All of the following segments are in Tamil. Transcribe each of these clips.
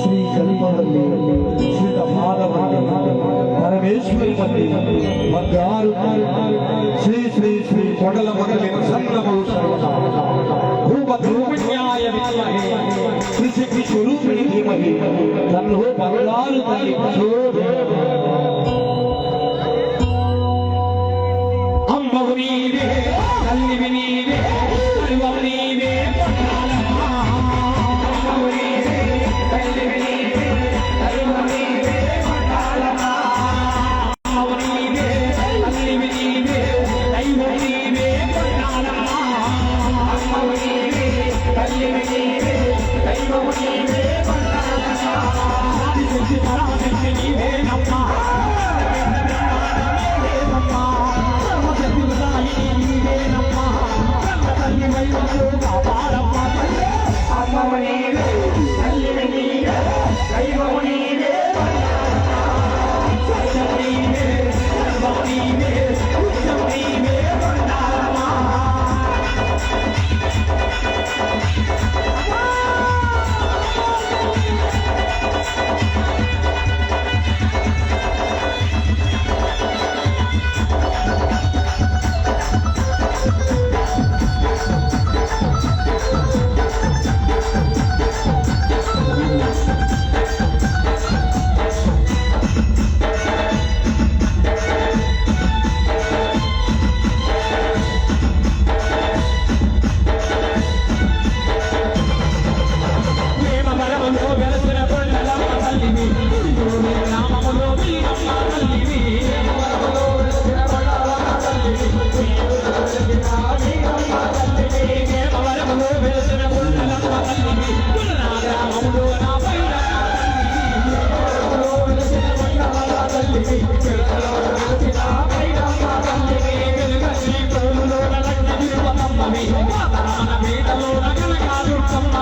ஸ்ரீ கல்பவல்லி ஸ்ரீத மாதவல்லி பரமேஸ்வரி மல்லி மத்தாறு ஸ்ரீ ஸ்ரீ ஸ்ரீ கொடல மகளி சந்திரமௌ தன்னோ பரலாறு தன்னி பிரசோதே. Tony.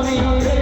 coming on.